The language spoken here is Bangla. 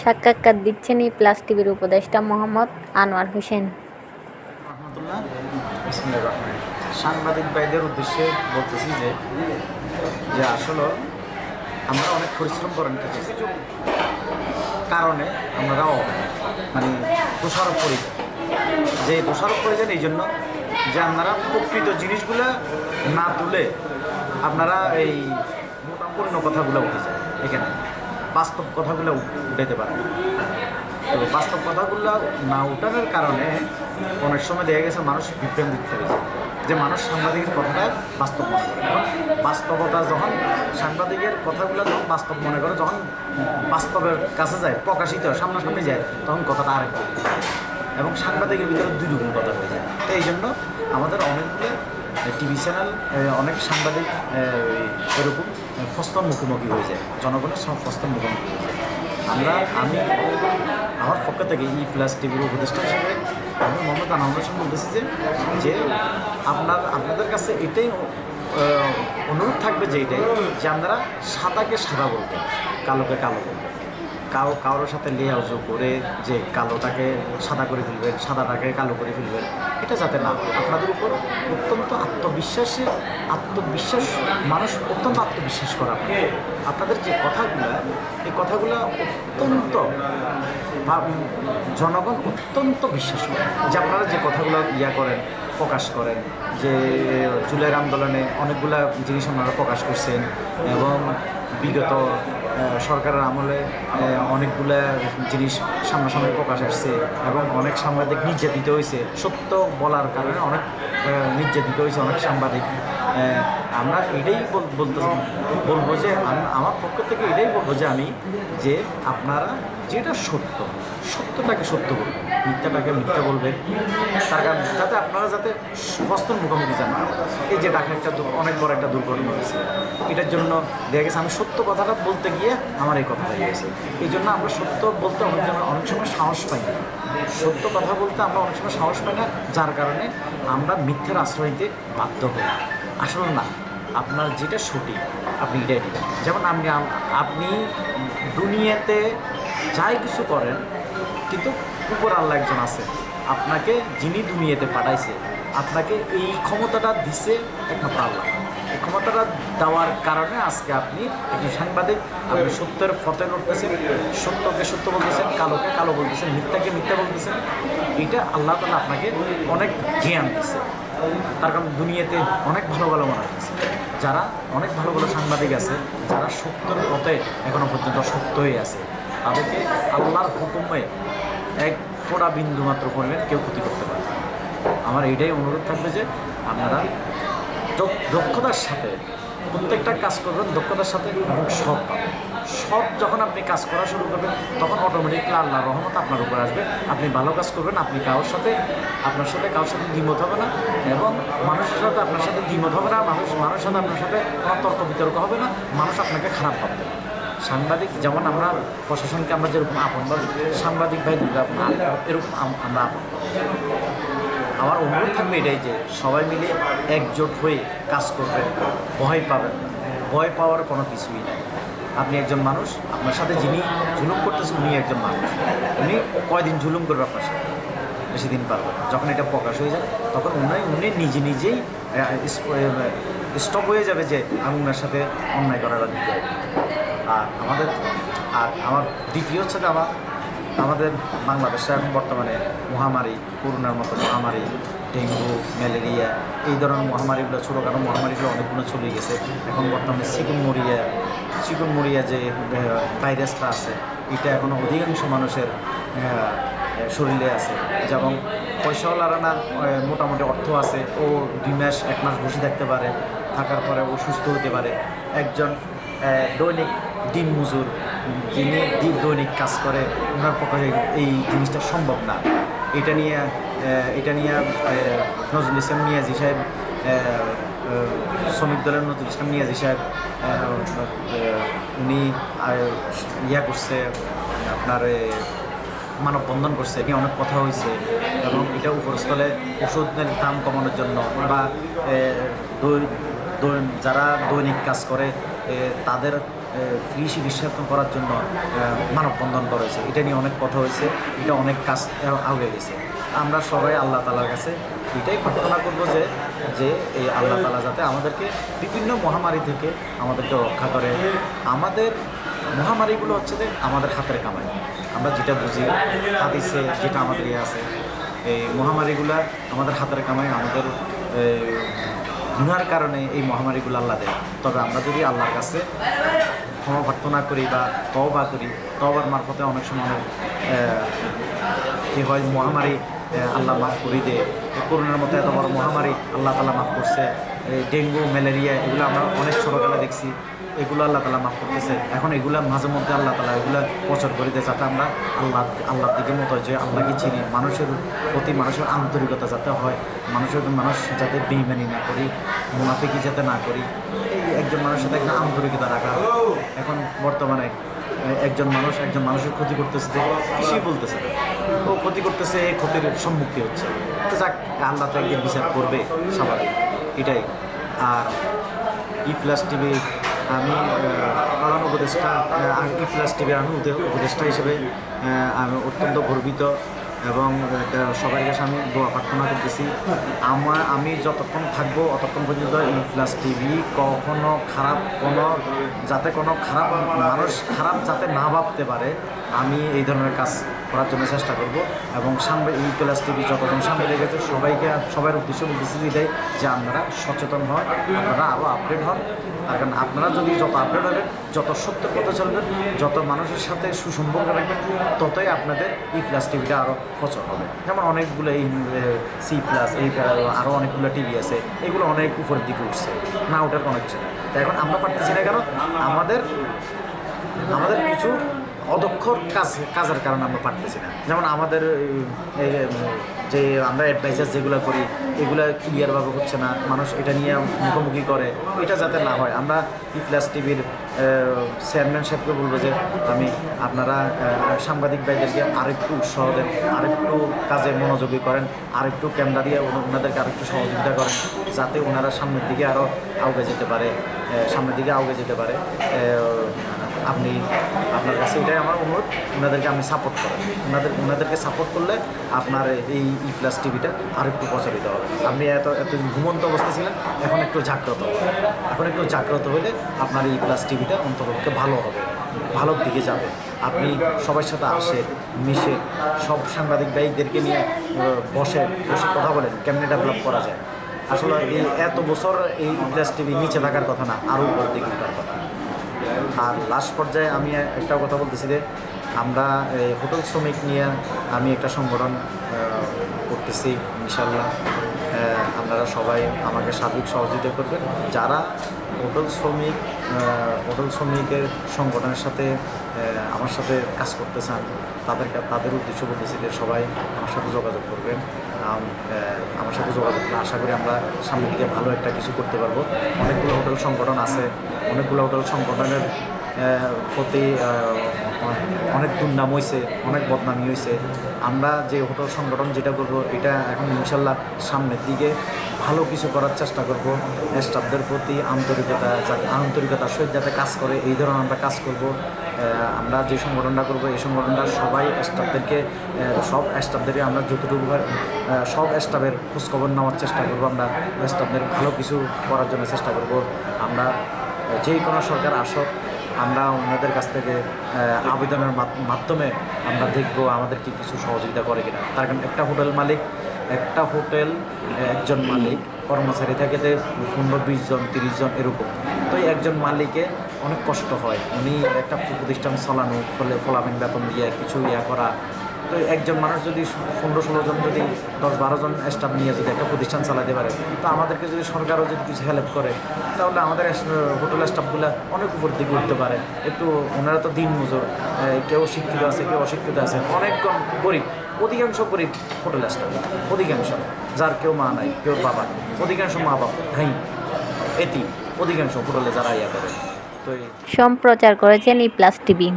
সাক্ষাৎকার দিচ্ছেন এই প্লাস টিভির উপদেষ্টা মোহাম্মদ আনোয়ার হোসেন। সাংবাদিক ভাইদের উদ্দেশ্যে বলতেছি যে যে আসলে আমরা অনেক পরিশ্রম করেন কিছু কারণে আমরা মানে দোষারোপ করি। যে দোষারোপ করে যান এই জন্য যে আপনারা প্রকৃত জিনিসগুলো না তুলে আপনারা এই অন্য কথাগুলো যায় এখানে। বাস্তব কথাগুলো উঠাইতে পারে। তো বাস্তব কথাগুলো না উঠানোর কারণে অনেক সময় দেখা গেছে মানুষ বিভ্রান্তিত ফেলেছে যে মানুষ সাংবাদিকের কথাটা বাস্তব মনে করে। বাস্তবতা যখন সাংবাদিকের কথাগুলো যখন বাস্তব মনে করে যখন বাস্তবের কাছে যায় প্রকাশিত হয়, সামনাসামনি যায় তখন কথাটা আরেক এবং সাংবাদিকের ভিতরে দুই রকম কথা হয়ে যায়। তো এই জন্য আমাদের অনেকগুলো টিভি চ্যানেল অনেক সাংবাদিক এরকম ফস্তর মুখোমুখি হয়ে যায়। জনগণের সব ফস্তর মুখোমুখি হয়ে যায়। আমরা, আমি, আমার পক্ষ থেকে ই প্লাস টিভির উপদেষ্টা হিসেবে আমি মোহাম্মদ আনাউল সঙ্গে বলতেছি যে যে আপনার, আপনাদের কাছে এটাই অনুরোধ থাকবে যে এটাই, যে আপনারা সাদাকে সাদা বলবেন, কালোকে কালো বলবেন। কাউ কারোর সাথে লেয়াউজো করে যে কালোটাকে সাদা করে ফেলবেন, সাদাটাকে কালো করে ফেলবেন, এটা যাতে না আপনাদের উপর অত্যন্ত আত্মবিশ্বাসী, আত্মবিশ্বাস, মানুষ অত্যন্ত আত্মবিশ্বাস করা আপনাদের। যে কথাগুলো, এই কথাগুলো অত্যন্ত জনগণ অত্যন্ত বিশ্বাস করে যে আপনারা যে কথাগুলো ইয়া করেন, প্রকাশ করেন, যে জুলাইয়ের আন্দোলনে অনেকগুলা জিনিস আপনারা প্রকাশ করছেন এবং বিগত সরকারের আমলে অনেকগুলো জিনিস সামনাসামনি প্রকাশ আসছে এবং অনেক সাংবাদিক নির্যাতিত হয়েছে সত্য বলার কারণে অনেক নির্যাতিত হয়েছে অনেক সাংবাদিক। আমরা এটাই বল- বলতে বলব যে আম- আমার পক্ষ থেকে এটাই বলব যে আমি যে আপনারা যেটা সত্য, সত্যটাকে সত্য বলবেন, মিথ্যাটাকে মিথ্যা বলবেন, তার কারণ যাতে আপনারা যাতে বস্তুর মুখোমুখি যান। এই যে ঢাকা একটা অনেক বড় একটা দুর্ঘটনা হয়েছে, এটার জন্য দেখা গেছে আমি সত্য কথাটা বলতে গিয়ে আমার এই কথা হয়ে গেছে। এই জন্য আমরা সত্য বলতে অনেক অনেক সময় সাহস পাই না। সত্য কথা বলতে আমরা অনেক সময় সাহস পাই না, যার কারণে আমরা মিথ্যার আশ্রয় বাধ্য হই। আসলে না, আপনার যেটা সঠিক, আপনি এটাই নেবেন যেমন আপনি আপনি দুনিয়াতে যাই কিছু করেন, কিন্তু উপর আল্লাহ একজন আছে। আপনাকে যিনি দুনিয়াতে পাঠাইছে, আপনাকে এই ক্ষমতাটা দিছে একমাত্র আল্লাহ। এই ক্ষমতাটা দেওয়ার কারণে আজকে আপনি একটি সাংবাদিক, আপনি সত্যের ফতে করতেছেন সত্যকে সত্য বলতেছেন, কালোকে কালো বলতেছেন, মিথ্যাকে মিথ্যা বলতেছেন। এটা আল্লাহ তালা আপনাকে অনেক জ্ঞান দিচ্ছে তার কারণ দুনিয়াতে অনেক ভালো ভালো মানুষ আছে যারা অনেক ভালো ভালো সাংবাদিক আছে, যারা সত্যের পথে এখনও পর্যন্ত সত্য হয়ে আছে, তাদেরকে আল্লাহর হুকুমে এক ফোড়া বিন্দু মাত্র পরিমাণ কেউ ক্ষতি করতে পারে। আমার এইটাই অনুরোধ থাকবে যে আপনারা দক্ষতার সাথে প্রত্যেকটা কাজ করবেন, দক্ষতার সাথে সৎ পাবেন সৎ যখন আপনি কাজ করা শুরু করবেন, তখন অটোমেটিকলি আল্লাহ রহমত আপনার উপর আসবে। আপনি ভালো কাজ করবেন, আপনি কারোর সাথে, আপনার সাথে কারোর সাথে দ্বিমত হবে না এবং মানুষের সাথে আপনার সাথে দ্বিমত হবে না, মানুষ, মানুষের সাথে আপনার সাথে কোনো তর্ক বিতর্ক হবে না, মানুষ আপনাকে খারাপ ভাববে। সাংবাদিক, যেমন আমরা, প্রশাসনকে আমরা যেরকম আপন ভাবি সাংবাদিক ভাই, দুর্গা এরকম আমরা আপন। আমার অনুরোধ থাকবে এটাই যে, সবাই মিলে একজোট হয়ে কাজ করবেন, ভয় পাবেন ভয় পাওয়ার কোনো কিছুই নাই। আপনি একজন মানুষ, আপনার সাথে যিনি জুলুম করতেছেন, উনি একজন মানুষ। উনি কয়দিন জুলুম করবে আপনার সাথে? বেশি দিন পারবে যখন এটা প্রকাশ হয়ে যায়, তখন উনি উনি নিজে নিজেই স্টপ হয়ে যাবে যে আমি ওনার সাথে অন্যায় করার দিতে আর আমাদের, আর আমার দ্বিতীয় হচ্ছে আমার, আমাদের বাংলাদেশে এখন বর্তমানে মহামারী, করোনার মতো মহামারী, ডেঙ্গু, ম্যালেরিয়া, এই ধরনের মহামারীগুলো ছোটো ছোটোখাটো মহামারীগুলো অনেকগুলো চলে গেছে। এখন বর্তমানে চিকুনমরিয়া চিকুনমরিয়া যে ভাইরাসটা আছে, এটা এখনও অধিকাংশ মানুষের শরীরে আছে। যেমন পয়সাওয়ালারা না মোটামুটি অর্থ আছে, ও দুই মাস, এক মাস বসে থাকতে পারে, থাকার পরে ও সুস্থ হতে পারে। একজন দৈনিক দিন মজুর, যিনি দি- দৈনিক কাজ করে, ওনার পক্ষে এই জিনিসটা সম্ভব না। এটা নিয়ে এটা নিয়ে নজরুল ইসলাম মিয়াজি সাহেব শ্রমিক দলের নজরুল ইসলাম মিয়াজি সাহেব উনি ইয়া করছে, আপনার মানববন্ধন করছে এখানে অনেক কথা হয়েছে। এবং এটা উপরস্থলে ওষুধের দাম কমানোর জন্য বা যারা দৈনিক কাজ করে তাদের ফ্রি চিকিৎসা করার জন্য মানববন্ধন করেছে এটা নিয়ে অনেক কথা হয়েছে, এটা অনেক কাজ আগে গেছে। আমরা সবাই আল্লাহ তালার কাছে এটাই প্রার্থনা করব যে যে এই আল্লাহ তালা যাতে আমাদেরকে বিভিন্ন মহামারী থেকে আমাদেরকে রক্ষা করে। আমাদের মহামারীগুলো হচ্ছে যে আমাদের হাতের কামাই। আমরা যেটা বুঝি, হাদিসে যেটা আমাদের ইয়ে আছে, এই মহামারীগুলা আমাদের হাতের কামাই, আমাদের গুনার কারণে এই মহামারীগুলো আল্লাহ দেয়। তবে আমরা যদি আল্লাহর কাছে ক্ষমা প্রার্থনা করি বা তওবা করি, তওবার মারফতে অনেক সময় অনেক কি হয়, মহামারী আল্লাহ মাফ করে দেয় করোনার মতো এত বড় মহামারী আল্লাহ তালা মাফ করছে। ডেঙ্গু, ম্যালেরিয়া, এগুলো আমরা অনেক ছোটোবেলা দেখছি। এগুলো আল্লাহ তালা মাফ করতেছে। এখন এগুলো মাঝে মধ্যে আল্লাহ তালা এগুলো প্রচার করে দেয় যাতে আমরা আল্লাহ, আল্লাহর দিকে মতো যে আল্লাহকে চিনি। মানুষের প্রতি মানুষের আন্তরিকতা যাতে হয়। মানুষের মানুষ যাতে বেইমানি না করি, মুনাফিকি যাতে না করি। একজন মানুষের সাথে একটা আন্তরিকতা রাখা। এখন বর্তমানে একজন মানুষ একজন মানুষের ক্ষতি করতেছে কিছুই বলতেছে না। ও ক্ষতি করতেছে, এই ক্ষতির সম্মুখীন হচ্ছে। তো যাক আল্লাহ তো একদিন বিচার করবে, স্বাভাবিক। এটাই। আর ই প্লাস টিভি, আমি প্রধান উপদেষ্টা ই প্লাস টিভির আমি উপদেষ্টা হিসেবে আমি অত্যন্ত গর্বিত এবং সবার কাছে আমি দোয়া প্রার্থনা করতেছি। আমার, আমি যতক্ষণ থাকব, অতক্ষণ পর্যন্ত ই প্লাস টিভি কখনো খারাপ কোনো, যাতে কোনো খারাপ মানুষ খারাপ যাতে না ভাবতে পারে আমি এই ধরনের কাজ করার জন্য চেষ্টা করব এবং সামনে ই প্লাস টিভি যতজন সামনে লেগেছে সবাইকে সবার উদ্দেশ্য বলতেছি দেয় যে আপনারা সচেতন হন, আপনারা আরও আপডেট হন। তার কারণ আপনারা যদি যত আপডেট হবেন, যত সত্যের পথে চলবেন যত মানুষের সাথে সুসম্পর্ক রাখবেন, ততই আপনাদের ই প্লাস টিভিটা আরও প্রচার হবে। যেমন অনেকগুলো এই সি প্লাস এই আরও অনেকগুলো টিভি আছে, এগুলো অনেক উপরের দিকে উঠছে। না ওঠার কোনো কিছু তা এখন আমরা পারতেছি না কেন? আমাদের আমাদের কিছু অদক্ষ কাজ, কাজের কারণে আমরা পারতেছি না। যেমন আমাদের যে আমরা অ্যাডভাইজার যেগুলো করি, এগুলো ক্লিয়ারভাবে হচ্ছে না। মানুষ এটা নিয়ে মুখোমুখি করে। এটা যাতে না হয়। আমরা ই প্লাস টিভির চেয়ারম্যান সাহেবকে বলব যে, আমি আপনারা সাংবাদিক ভাইদেরকে আরেকটু উৎসাহ দেন। আরেকটু কাজে মনোযোগী করেন। আরেকটু ক্যামেরা দিয়ে ওনাদেরকে আরেকটু সহযোগিতা করেন। যাতে ওনারা সামনের দিকে আরও আগে যেতে পারে। সামনের দিকে আগে যেতে পারে। আপনি আপনার কাছে এটাই আমার অনুরোধ, ওনাদেরকে আপনি সাপোর্ট করেন। ওনাদের, ওনাদেরকে সাপোর্ট করলে আপনার এই ই প্লাস টিভিটা আর একটু প্রচারিত হবে। আপনি এত এত ঘুমন্ত অবস্থা ছিলেন, এখন একটু জাগ্রত এখন একটু জাগ্রত হলে আপনার এই প্লাস টিভিটা অন্তপক্ষে ভালো হবে ভালোর দিকে যাবে। আপনি সবার সাথে আসে, মিশে, সব সাংবাদিক ভাইদেরকে নিয়ে বসে বসে কথা বলেন, কেমনে ডেভেলপ করা যায়। আসলে এই এত বছর এই টিভি নিচে থাকার কথা না আরও উপর দিকে থাকার কথা। আর লাস্ট পর্যায়ে আমি একটা কথা বলতেছি যে, আমরা এই হোটেল শ্রমিক নিয়ে আমি একটা সংগঠন করতেছি ইনশাল্লাহ আপনারা সবাই আমাকে সার্বিক সহযোগিতা করবেন। যারা হোটেল শ্রমিক হোটেল শ্রমিকের সংগঠনের সাথে আমার সাথে কাজ করতে চান তাদেরকে, তাদের উদ্দেশ্য বলতেছি যে সবাই আমার সাথে যোগাযোগ করবেন। আমার সাথে যোগাযোগ করলে আশা করি আমরা সামনের দিকে ভালো একটা কিছু করতে পারব। অনেকগুলো হোটেল সংগঠন আছে। অনেকগুলো হোটেল সংগঠনের প্রতি অনেক দুর্নাম হয়েছে অনেক বদনামি হয়েছে আমরা যে হোটেল সংগঠন যেটা করব, এটা এখন ইনশাল্লাহ সামনের দিকে ভালো কিছু করার চেষ্টা করব। স্টাফদের প্রতি আন্তরিকতা আন্তরিকতার সহিত যাতে কাজ করে, এই ধরনের আমরা কাজ করব। আমরা যে সংগঠনটা করব, এই সংগঠনটা সবাই স্টাফদেরকে সব স্টাফদেরকে আমরা যতটুকু সব স্টাফের খোঁজখবর নেওয়ার চেষ্টা করব। আমরা স্টাফদের ভালো কিছু করার জন্য চেষ্টা করব। আমরা যে কোনো সরকার আসক আমরা ওনাদের কাছ থেকে আবেদনের মাধ্যমে আমরা দেখব আমাদের কি কিছু সহযোগিতা করে কিনা। তার কারণ একটা হোটেল মালিক, একটা হোটেল একজন মালিক, কর্মচারী থাকে যে পনেরো, বিশ জন, তিরিশ জন এরকম। তো একজন মালিকে অনেক কষ্ট হয়। উনি একটা প্রতিষ্ঠান চালানো, ফলে ফলাফিন বেতন দিয়ে কিছু ইয়া করা তো একজন মানুষ যদি পনেরো ষোলো জন যদি দশ বারো জন স্টাফ নিয়ে যদি একটা প্রতিষ্ঠান চালাতে পারে, তো আমাদেরকে যদি সরকারও যদি কিছু হেল্প করে, তাহলে আমাদের হোটেল স্টাফগুলো অনেক উপর দিকে উঠতে পারে। একটু ওনারা তো দিন মজুর কেউ শিক্ষিত আছে, কেউ অশিক্ষিত আছে অনেকজন গরিব, অধিকাংশ গরিব হোটেল স্টাফ অধিকাংশ, যার কেউ মা নাই, কেউ বাবা অধিকাংশ মা বাবা নাই এটি অধিকাংশ হোটেলে যারা ইয়া করে। তো সম্প্রচার করেছেন ই প্লাস টিভি